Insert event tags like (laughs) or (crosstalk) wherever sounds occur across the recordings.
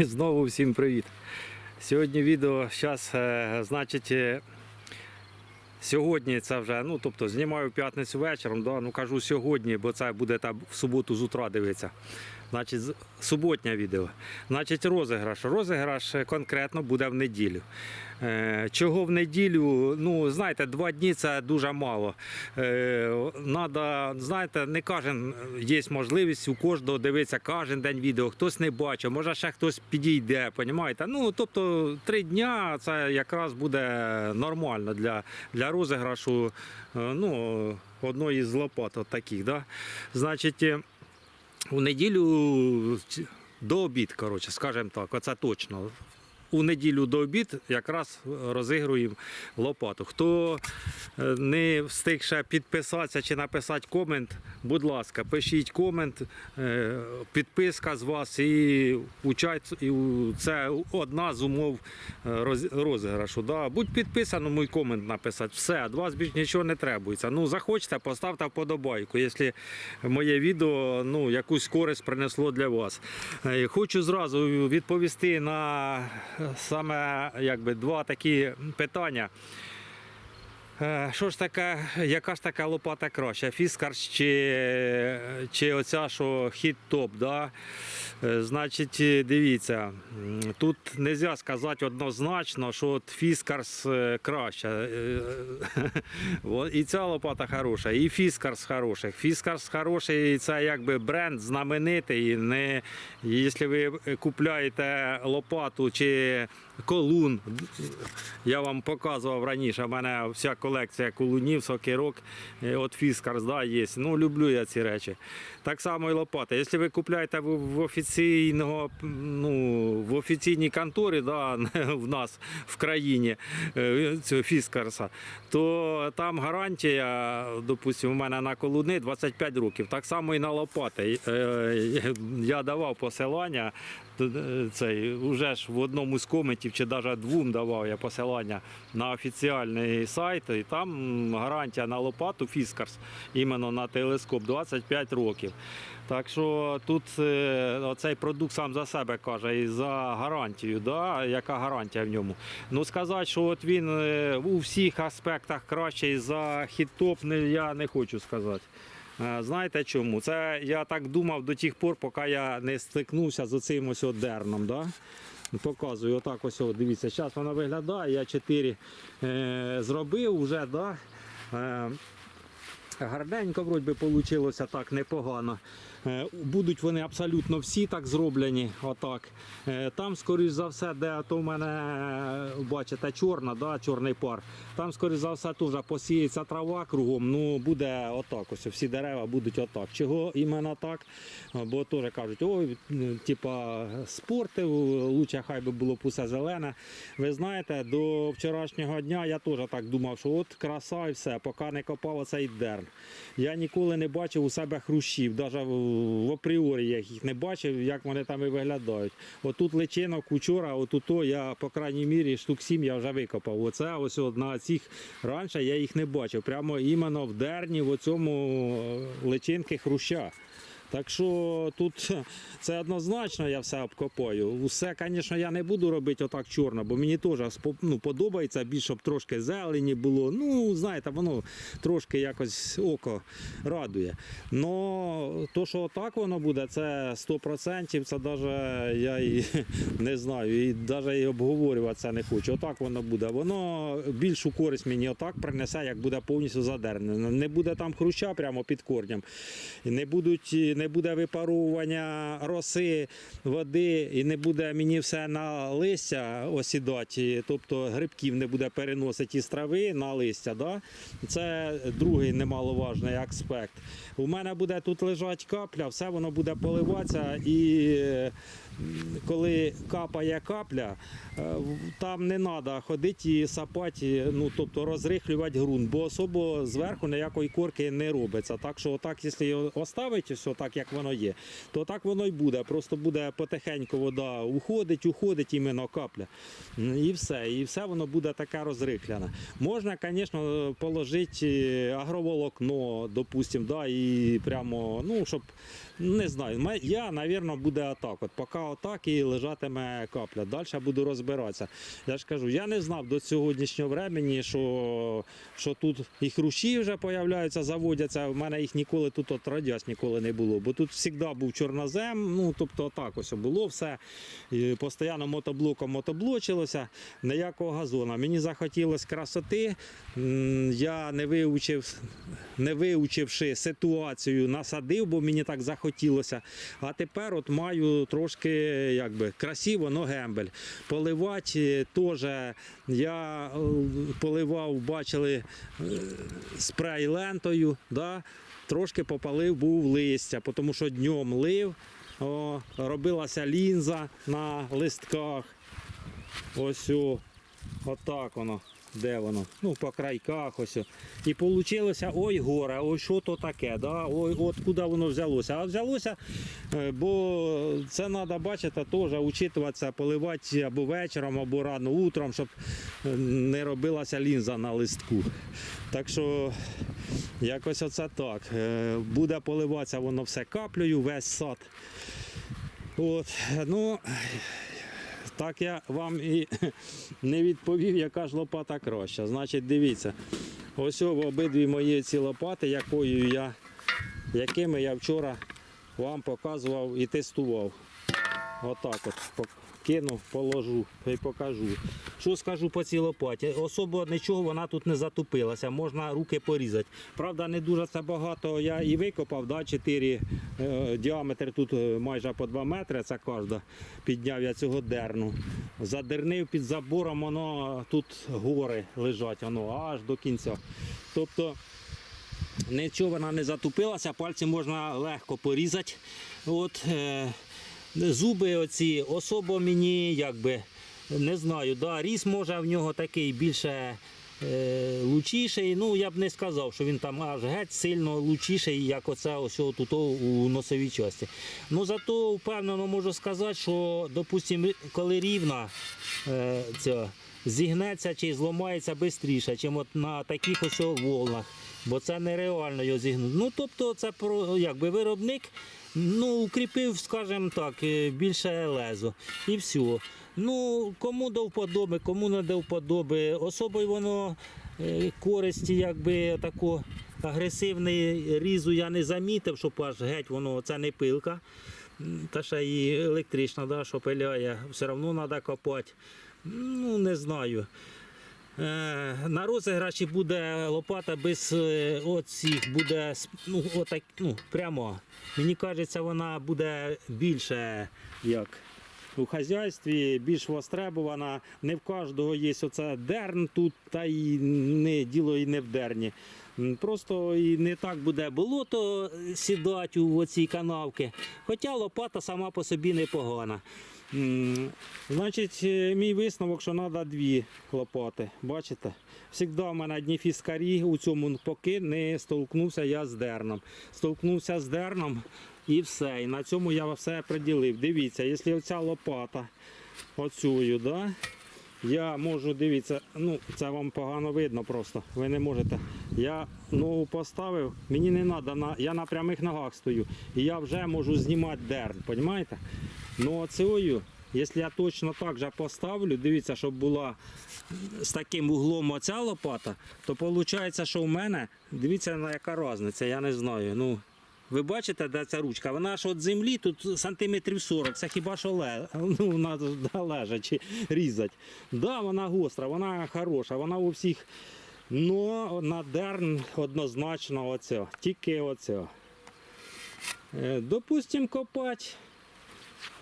Знову всім привіт. Сьогодні відео зараз, значить, е, сьогодні це вже, ну тобто знімаю п'ятницю вечором, да, ну кажу сьогодні, бо це буде там в суботу з утра дивитися. Значить, суботнє відео. Значить, розіграш. Розіграш е, конкретно буде в неділю. Е, Чого в неділю? Ну, знаєте, два дні це дуже мало. Е, Надо, знаєте, не кожен є можливість у кожного дивитися кожен день відео. Хтось не бачив, може ще хтось підійде, понімаєте? Ну, тобто три дня це якраз буде нормально для, для розіграшу ну, одної з лопат от таких. Да? Значить, у неділю до обід, коротше, скажімо так, оце точно. У неділю до обід якраз розігруємо лопату. Хто е, не встиг ще підписатися чи написати комент, будь ласка, пишіть комент, е, підписка з вас і і це одна з умов е, розіграшу. Да. Будь підписано, мій комент написати. Все, від вас більше нічого не требується. Ну, захочете, поставте вподобайку, якщо моє відео ну, якусь користь принесло для вас. Е, Хочу зразу відповісти на е, саме якби, два такі питання. Е, Що ж таке, яка ж така лопата краща? Фіскарс чи, чи оця, що хіт-топ? Да? Е, Значить, дивіться, тут не можна сказати однозначно, що от Фіскарс е, краща. (laughs) І ця лопата хороша, і Фіскарс хороший. Фіскарс хороший, це якби бренд знаменитий. Не, якщо ви купляєте лопату чи колун, я вам показував раніше, в мене вся колекція колунів, сокирок, е, от Фіскарс, да, є. Ну, люблю я ці речі. Так само і лопата. Якщо ви купляєте в, офіційного, ну, в офіційній конторі, да, (laughs) в нас в країні е, цього Фіскарса, то там гарантія, допустимо, у мене на колуни 25 років. Так само і на лопати. Е, Я давав посилання. Цей, уже ж в одному з коментів чи навіть двом давав я посилання на офіціальний сайт, і там гарантія на лопату Фіскарс, іменно на телескоп 25 років. Так що тут е, оцей продукт сам за себе каже і за гарантію, да, яка гарантія в ньому. Ну сказати, що от він е, у всіх аспектах кращий за хіт-топ, я не хочу сказати. Е, Знаєте чому? Це я так думав до тих пор, поки я не стикнувся з оцим ось дерном. Да? Показую, отак ось, дивіться, зараз воно виглядає, я 4 е, зробив вже, да? Гарненько вроді вийшло так непогано. Е, Будуть вони абсолютно всі так зроблені. Отак. Е, Там, скоріш за все, де то в мене, бачите, чорна, да, чорний пар. Там, скоріш за все, теж посіється трава кругом. Ну, буде отак. Ось всі дерева будуть отак. Чого іменно так? Бо теж кажуть, ой, типа спортив, лучше хай би було усе зелене. Ви знаєте, до вчорашнього дня я теж так думав, що от краса і все, поки не копав оцей дерн. Я ніколи не бачив у себе хрущів, навіть в, апріорі я їх не бачив, як вони там і виглядають. Отут личинок учора, отут я, по крайній мірі, штук сім я вже викопав. Оце ось на цих раніше я їх не бачив. Прямо іменно в дерні, в оцьому е, личинки хруща. Так що тут (laughs) це однозначно я все обкопаю. Усе, звісно, я не буду робити отак чорно, бо мені теж ну, подобається більше, щоб трошки зелені було. Ну, знаєте, воно трошки якось око радує. Но то, що отак воно буде, це 100%, це навіть я і (laughs) не знаю, і навіть і обговорювати це не хочу. Отак воно буде. Воно більшу користь мені отак принесе, як буде повністю задернено. Не буде там хруща прямо під корнем. Не, будуть, не буде випарування роси, води, і не буде мені все на листя осідати, тобто грибків не буде переносити із трави на листя. Да? Це другий немаловажний аспект. У мене буде тут лежать капля, все воно буде поливатися і коли капає капля, е, там не треба ходити і сапати, ну тобто розрихлювати ґрунт, бо особо зверху ніякої корки не робиться. Так що отак, якщо оставити, все так як воно є, то так воно й буде. Просто буде потихеньку вода уходить, уходить іменно капля. І все. І все воно буде таке розрихляне. Можна, звісно, положити агроволокно, допустимо, да, і прямо, ну, щоб Не знаю. Я, мабуть, буде отак. От поки отак і лежатиме капля. Далі буду розбиратися. Я ж кажу, я не знав до сьогоднішнього времени, що, що тут і хрущі вже появляються, заводяться. У мене їх ніколи тут от радіас ніколи не було. Бо тут завжди був чорнозем. Ну, тобто отак ось було все. І постійно мотоблоком мотоблочилося, ніякого газона. Мені захотілося красоти. Я не вивчив, не вивчивши ситуацію, насадив, бо мені так захотілося. А тепер от маю трошки якби, красиво, но гембель. Поливати теж я е, поливав, бачили е, спрей лентою. Да? Трошки попалив був листя, тому що днем лив, о, робилася лінза на листках. Ось о, отак воно. Де воно? Ну, по крайках ось. І вийшло, ой, горе, ой, що то таке, да? ой, от куди воно взялося. А взялося, е, бо це треба бачити, теж учитуватися, поливати або вечором, або рано утром, щоб е, не робилася лінза на листку. Так що якось оце так. Е, Буде поливатися воно все каплею, весь сад. От, ну, так я вам і (laughs) не відповів, яка ж лопата краща. Значить, дивіться, ось обидві мої ці лопати, якою я, якими я вчора вам показував і тестував. Отак от пок- кину, положу і покажу. Що скажу по цій лопаті? Особо нічого вона тут не затупилася, можна руки порізати. Правда, не дуже це багато. Я і викопав, да, 4 е, діаметр тут е, майже по 2 метри, це кожна. Підняв я цього дерну. Задернив під забором, воно тут гори лежать, воно аж до кінця. Тобто нічого вона не затупилася, пальці можна легко порізати. От, е, зуби оці особо мені якби не знаю, да, ріс може в нього такий більше е, лучіший. Ну я б не сказав, що він там аж геть сильно лучіший, як оце ось тут у носовій часті. Ну зато впевнено можу сказати, що допустимо, коли рівна е, ця, зігнеться чи зламається швидше, ніж от на таких ось волнах. Бо це нереально його зігнути. Ну тобто це якби виробник ну, укріпив, скажімо так, е, більше лезо. І все. Ну, кому до вподоби, кому не до вподоби. Особою воно е, користі, якби тако агресивний різу я не замітив, щоб аж геть воно це не пилка. Та ще і електрична, да, що пиляє, все одно треба копати. Ну, не знаю. Е, На розіграші буде лопата без е, оцих, буде ну, отак, ну, прямо. Мені кажеться, вона буде більше як у хазяйстві, більш востребована. Не в кожного є оце дерн тут, та й не діло і не в дерні. Просто і не так буде болото сідати у оці канавки. Хоча лопата сама по собі непогана. Значить, е, мій висновок, що треба дві лопати. Бачите? Всігда в мене одні фіскарі у цьому поки не столкнувся я з дерном. Столкнувся з дерном і все. І на цьому я все приділив. Дивіться, якщо оця лопата оцю, да, я можу, дивіться, ну це вам погано видно просто. Ви не можете. Я ногу поставив, мені не треба, я на прямих ногах стою. І я вже можу знімати дерн, розумієте? Ну оцею, якщо я точно так же поставлю, дивіться, щоб була з таким углом оця лопата, то виходить, що в мене, дивіться, на яка різниця, я не знаю. Ну, ви бачите, де ця ручка? Вона ж від землі тут сантиметрів 40, це хіба що ле, ну, вона да, лежать чи різать. Да, вона гостра, вона хороша, вона у всіх. Ну, на дерн однозначно оця, тільки оця. Е, Допустим, копати.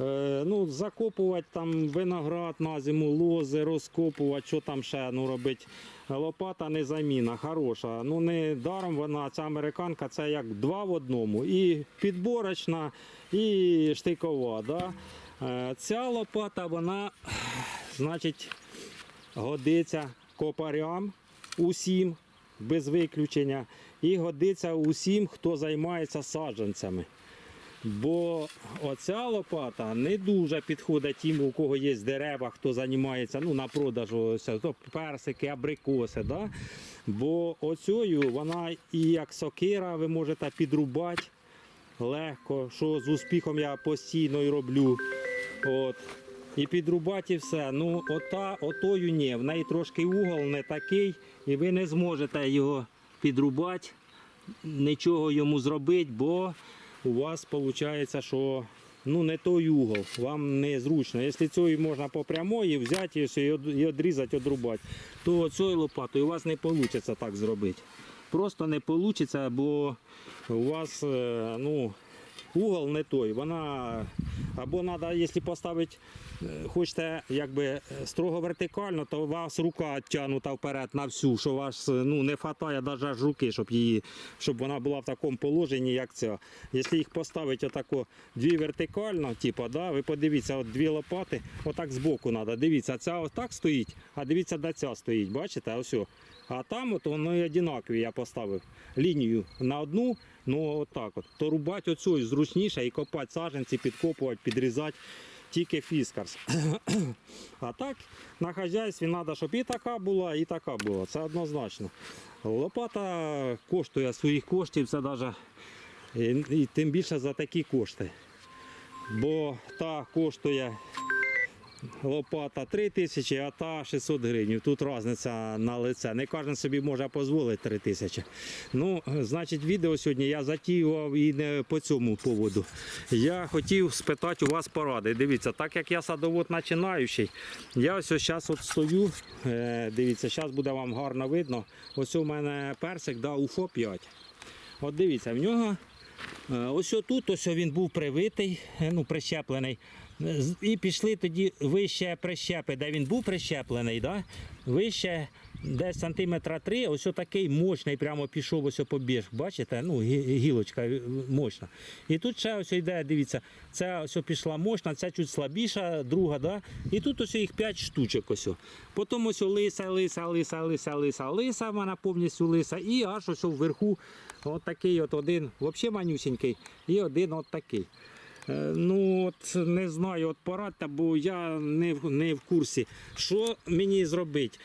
Е, ну, закопувати там виноград на зиму, лози, розкопувати, що там ще ну, робити. Лопата не заміна, хороша. Ну не даром вона, ця американка, це як два в одному. І підборочна, і штикова. Да? Е, ця лопата, вона, значить, годиться копарям усім, без виключення, і годиться усім, хто займається саджанцями. Бо оця лопата не дуже підходить тим, у кого є дерева, хто займається ну, на продажу персики, абрикоси. Да? Бо оцею вона і як сокира ви можете підрубати. легко, що з успіхом я постійно і роблю. От. І підрубати і все. Ну, ота, отою ні. В неї трошки угол не такий, і ви не зможете його підрубати, нічого йому зробити, бо у вас виходить, що ну, не той угол, вам незручно. Якщо цією можна по прямої взяти і все, і од- одрубати, то цією лопатою у вас не вийде так зробити. Просто не вийде, бо у вас е, ну, угол не той. Вона або треба, якщо поставити, е, хочете якби е, строго вертикально, то у вас рука тягнута вперед на всю, що вас е, ну, не вистачає навіть аж руки, щоб її, щоб вона була в такому положенні, як ця. Якщо їх поставити отако дві вертикально, типу, да, ви подивіться, от дві лопати, отак збоку треба. Дивіться, ця отак стоїть, а дивіться, де ця стоїть. Бачите? Ось. А там от воно і я поставив лінію на одну, ну отак от. То рубати оцю зручніше і копати саджанці, підкопувати, підрізати. Тільки фіскарс. (coughs) А так на хазяйстві треба, щоб і така була, і така була. Це однозначно. Лопата коштує своїх коштів, це навіть і, і тим більше за такі кошти. Бо та коштує лопата 3 тисячі, а та 600 гривень. Тут різниця на лице. Не кожен собі може дозволити 3 тисячі. Ну, значить, відео сьогодні я затіював і не по цьому поводу. Я хотів спитати у вас поради. Дивіться, так як я садовод починаючий, я ось зараз от стою. Е, Дивіться, зараз буде вам гарно видно. Ось у мене персик да, УФО 5. От дивіться, в нього Е, Ось тут ось він був привитий, е, ну, прищеплений. І пішли тоді вище прищепи, де він був прищеплений, да? вище десь сантиметра три, ось такий мощний прямо пішов ось побіг. Бачите? Ну, гілочка е, мощна. І тут ще ось йде, дивіться, ця ось пішла мощна, ця чуть слабіша, друга, да? і тут ось їх 5 штучок. Ось. Потім ось лиса, лиса, лиса, лиса, лиса, лиса, вона повністю лиса, і аж ось вверху От такий от один, взагалі манюсінький, і один от такий. Е, Ну от не знаю, от порадьте, бо я не, в- не в курсі. Що мені зробити?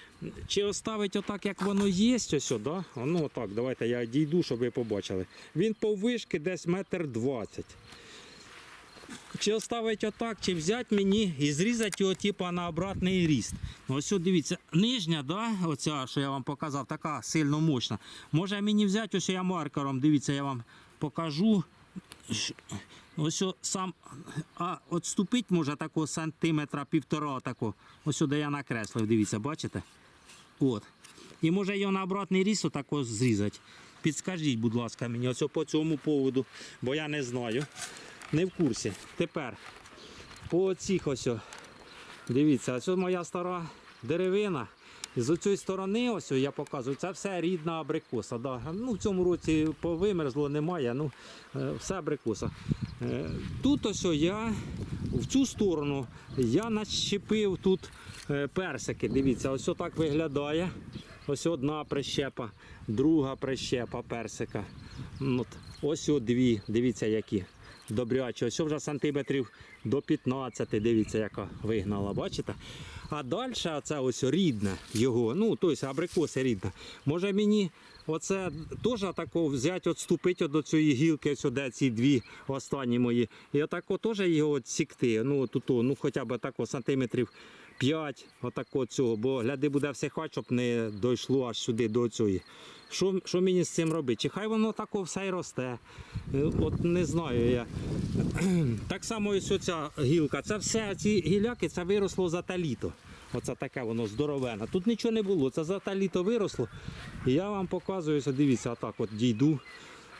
Чи оставити отак, як воно є, ось, да? Ну отак, давайте я дійду, щоб ви побачили. Він повишки десь метр двадцять. Чи оставити отак, чи взяти мені і зрізати його типу, на обратний ріст. Ось дивіться, нижня, да, оця, що я вам показав, така сильно мощна. Може мені взяти, ось я маркером, дивіться, я вам покажу. Ось сам, а відступити може такого сантиметра півтора тако. Ось сюди я накреслив, дивіться, бачите? От. І може його на обратний ріст отако зрізати. Підскажіть, будь ласка, мені ось по цьому поводу, бо я не знаю. Не в курсі. Тепер по цих ось. Дивіться, ось моя стара деревина. З цієї сторони, ось я показую, це все рідна абрикоса. Да. Ну, в цьому році повимерзло, немає, ну е, все абрикоса. Е, Тут ось я в цю сторону я начепив тут е, персики. Дивіться, ось так виглядає. Ось одна прищепа, друга прищепа персика. От. Ось дві, дивіться які. Добрячі, ось вже сантиметрів до 15, дивіться, яка вигнала, бачите? А далі це ось рідне його, ну, тобто абрикоси рідне. Може мені оце теж тако взяти, відступити до цієї гілки, сюди ці дві останні мої. І отако теж його відсікти, ну, тут, ну хоча б тако сантиметрів 5, отако цього, бо гляди буде все всихати, щоб не дійшло аж сюди до цієї. Що, що мені з цим робити? Чи хай воно тако все й росте? Е, От не знаю я. (clears throat) Так само ось оця гілка. Це все, ці гіляки це виросло за та літо. Оце таке воно здоровене. Тут нічого не було, це за та літо виросло. І я вам показую, дивіться, отак от дійду.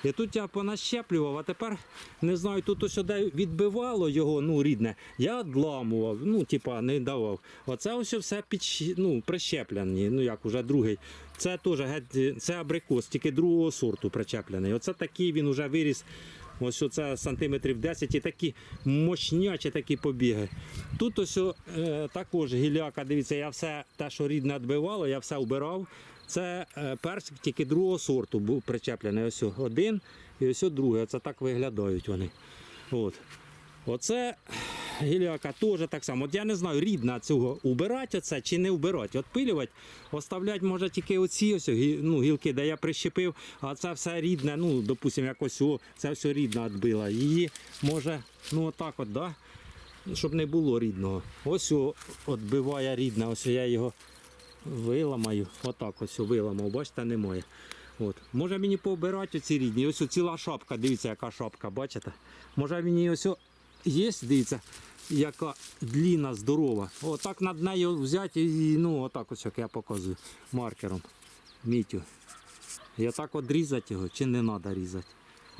І тут я понащеплював, а тепер не знаю, тут ось сюди відбивало його, ну, рідне. Я одламував, ну, типа, не давав. Оце ось все під, ну, прищеплені, ну як уже другий. Це теж це абрикос, тільки другого сорту причеплений. Оце такий він вже виріс. Ось оце сантиметрів 10 і такі мощнячі такі побіги. Тут ось е, також гіляка, дивіться, я все те, що рідне відбивало, я все вбирав. Це е, персик тільки другого сорту був причеплений. Ось один і ось другий. Оце так виглядають вони. От. Оце гіляка теж так само. От я не знаю, рідна цього убирати оце чи не вбирати. От пилювати, оставляти може тільки оці ось, ну, гілки, де я прищепив, а це все рідне, ну, допустимо, якось о, це все рідна відбила. Її може, ну отак от, да? щоб не було рідного. Ось відбиває рідне, ось я його виламаю. Отак ось виламав, бачите, немає. От. Може мені пообирати оці рідні. Ось ціла шапка, дивіться, яка шапка, бачите? Може мені ось є, дивіться, яка длінна, здорова. Отак над нею взяти і ну, отак ось як я показую маркером. Мітю. І отак от його чи не треба різати.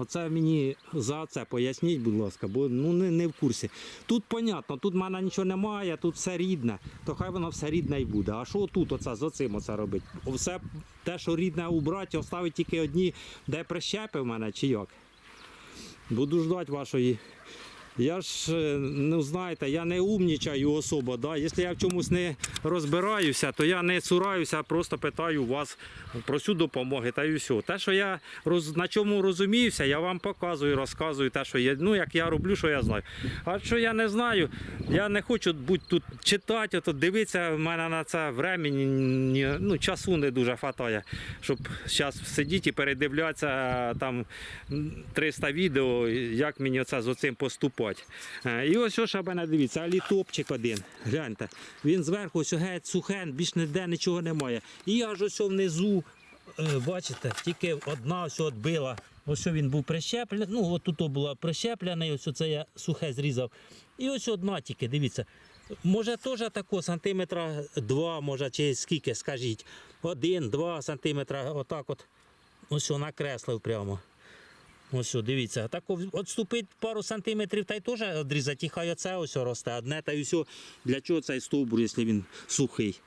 Оце мені за це поясніть, будь ласка, бо ну не, не в курсі. Тут понятно, тут в мене нічого немає, тут все рідне, то хай воно все рідне і буде. А що тут оце з оцим оце робить? Все те, що рідне убрати, оставить тільки одні, де прищепи в мене чи як. Буду ждати вашої. Я ж, е, ну знаєте, я не умнічаю особо. Да? Якщо я в чомусь не розбираюся, то я не цураюся, а просто питаю вас про цю допомогу та й все. Те, що я роз, на чому розуміюся, я вам показую, розказую те, що є. Ну, як я роблю, що я знаю. А що я не знаю, я не хочу будь тут читати, ото дивитися, в мене на це времени, ні- ну, часу не дуже хватає, щоб зараз сидіти і передивлятися там 300 відео, як мені це з оцим поступати. Е, І ось що мене дивіться, алітопчик один. Гляньте, він зверху ось геть сухен, більш ніде нічого немає. І аж ось внизу, е, бачите, тільки одна ось відбила. Ось він був прищеплений, ну от тут була прищеплений, ось це я сухе зрізав. І ось одна тільки, дивіться. Може теж тако сантиметра два, може, чи скільки, скажіть. Один-два сантиметра, отак от. Ось накреслив прямо. Ось, о, дивіться, так відступить пару сантиметрів та й теж відрізати, хай оце ось росте. Одне та й все. Для чого цей стовбур, якщо він сухий?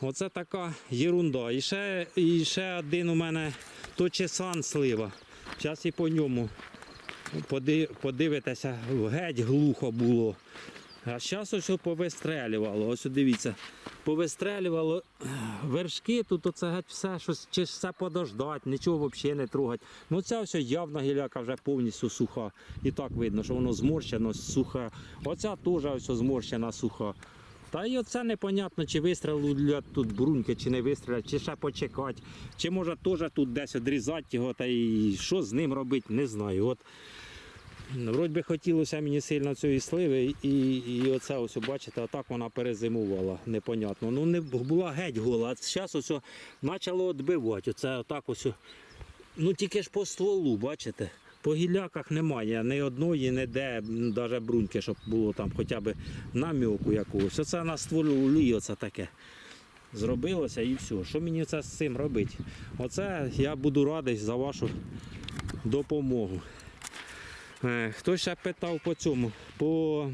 Оце така єрунда. І ще, і ще один у мене то чесан слива. Зараз і по ньому поди- подивитеся, геть глухо було. А зараз ось повистрелювало. Ось дивіться, повистрелювало вершки, тут оце геть все, щось, чи все подождати, нічого взагалі не трогати. Ну ця ось явна гіляка вже повністю суха. І так видно, що воно зморщено, сухе. Оця теж ось зморщена суха. Та й оце непонятно, чи вистрілять тут бруньки, чи не вистрілять, чи ще почекати, чи може теж тут десь відрізати його, та й що з ним робити, не знаю. От Вроді би хотілося мені сильно цієї сливи, і, і оце ось, бачите, отак вона перезимувала, непонятно. Ну не була геть гола, а зараз ось почало відбивати. Оце отак ось. Ну тільки ж по стволу, бачите? По гіляках немає ні одної, ніде, навіть бруньки, щоб було там хоча б наміку якогось. Оце на стволі оце таке. Зробилося і все. Що мені це з цим робити? Оце я буду радий за вашу допомогу. Е, Хто ще питав по цьому? По...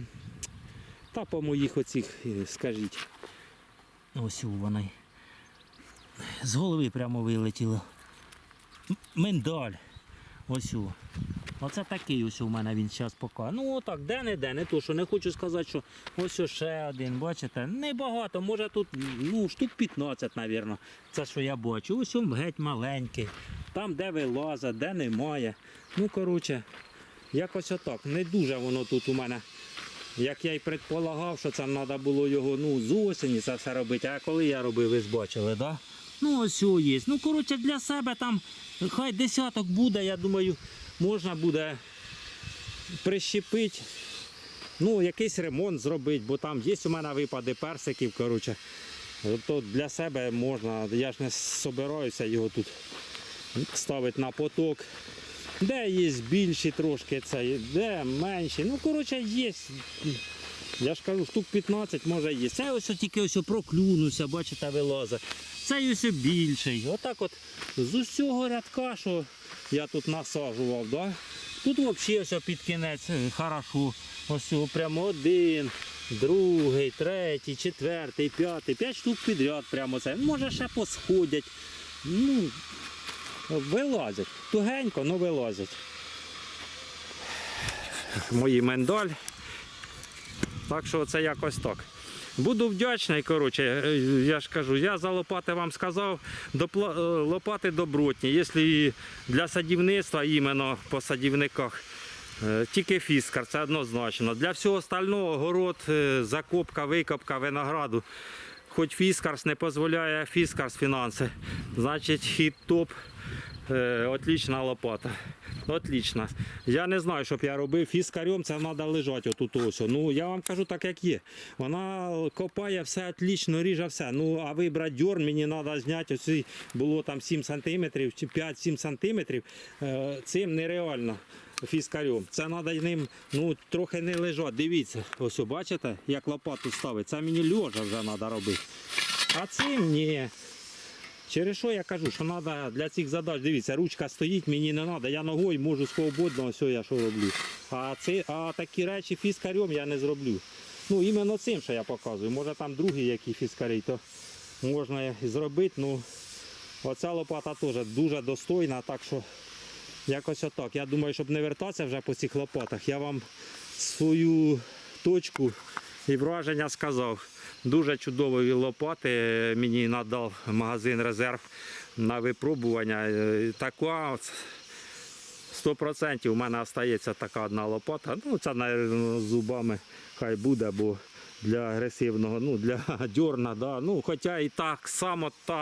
Та по моїх оцих, е, скажіть. Ось вони. З голови прямо вилетіло. Миндаль. Ось. о. Оце такий ось у мене він зараз поки. Ну отак, де-не-де, не то, що не хочу сказати, що ось ще один, бачите, небагато, може тут ну, штук 15, мабуть. Це що я бачу. Ось він геть маленький. Там, де вилазить, де немає. Ну, коротше, якось отак. Не дуже воно тут у мене. Як я й предполагав, що це треба було його ну, з осені це все робити. А коли я робив, ви ж бачили, да? Ну, ось о є. Ну, коротше, для себе там хай десяток буде, я думаю, можна буде прищепити. Ну, якийсь ремонт зробити, бо там є у мене випади персиків, коротше. То для себе можна, я ж не собираюся його тут ставити на поток. Де є більші трошки, це, де менші. Ну, коротше, є. Я ж кажу, штук 15 може є. Це ось тільки ось проклюнувся, бачите, вилазить. Це ось більший. Отак от з усього рядка, що я тут насаджував, да? тут взагалі ось під кінець е, хорошо. Ось прямо один, другий, третій, четвертий, п'ятий, п'ять штук підряд прямо це. Може ще посходять. Ну, вилазять. Тугенько, але вилазять. Мої мендаль. Так що це якось так. Буду вдячний, коротше, е, я ж кажу, я за лопати вам сказав, е, лопати добротні. Якщо для садівництва іменно по садівниках, Е, Тільки фіскар, це однозначно. Для всього остального город, закопка, викопка винограду. Хоч фіскарс не дозволяє фіскарс фінанси, значить хід топ. Е, отлічна лопата. Отлічна. Я не знаю, щоб я робив фіскарем, це треба лежати отут ось. Ну я вам кажу так, як є. Вона копає все отлично, ріже все. Ну, а вибрати дьорн, мені треба зняти оці, було там 7 см чи 5-7 см. Е, цим нереально. Фіскарем. Це треба ним ну, трохи не лежати. Дивіться, ось бачите, як лопату ставить. Це мені льожа вже треба робити. А цим ні. Через що я кажу, що треба для цих задач, дивіться, ручка стоїть, мені не треба, я ногою можу свободно, ось я що роблю. А, це, а такі речі фіскарем я не зроблю. Ну, іменно цим, що я показую. Може там другі які фіскарі, то можна і зробити. Ну, оця лопата теж дуже достойна, так що якось отак. Я думаю, щоб не вертатися вже по цих лопатах, я вам свою точку і враження сказав. Дуже чудові лопати мені надав магазин резерв на випробування. Е, Така 100% у мене залишається така одна лопата. Ну, це з зубами хай буде, бо для агресивного, ну, для (laughs) дьорна, да. ну, хоча і так само та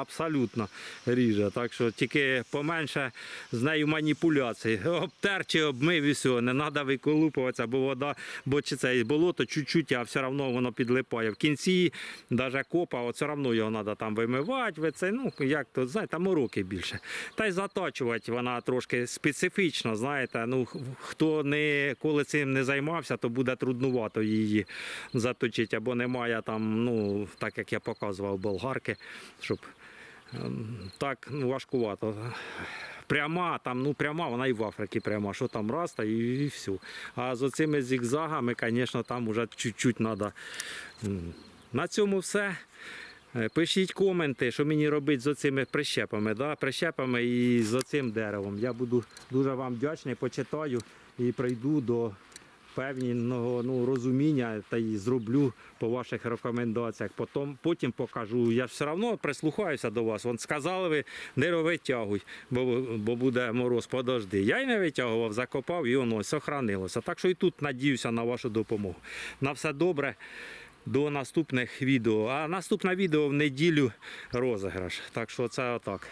абсолютно ріже. Так що тільки поменше з нею маніпуляцій. Обтер чи обмив і все, не треба виколупуватися, бо вода, бо чи це болото чуть-чуть, а все одно воно підлипає. В кінці навіть копа, все одно його треба там вимивати, ви це, ну, як то, знаєте, мороки більше. Та й заточувати вона трошки специфічно, знаєте, ну, хто не, коли цим не займався, то буде труднувато її заточити, або немає там, ну, так як я показував, болгарки, щоб ем, так ну, важкувато. Пряма, там, ну пряма, вона і в Африці пряма, що там раз, та і, і все. А з оцими зігзагами, звісно, там вже чуть-чуть треба. На цьому все. Е, Пишіть коменти, що мені робити з оцими прищепами, да? прищепами і з оцим деревом. Я буду дуже вам вдячний, почитаю і прийду до певного ну, розуміння та й зроблю по ваших рекомендаціях. Потім, потім покажу. Я ж все одно прислухаюся до вас. Вон сказали ви, не витягуй, бо, бо буде мороз, подожди. Я й не витягував, закопав і воно сохранилося. Так що і тут надіюся на вашу допомогу. На все добре. До наступних відео. А наступне відео в неділю розіграш. Так що це отак.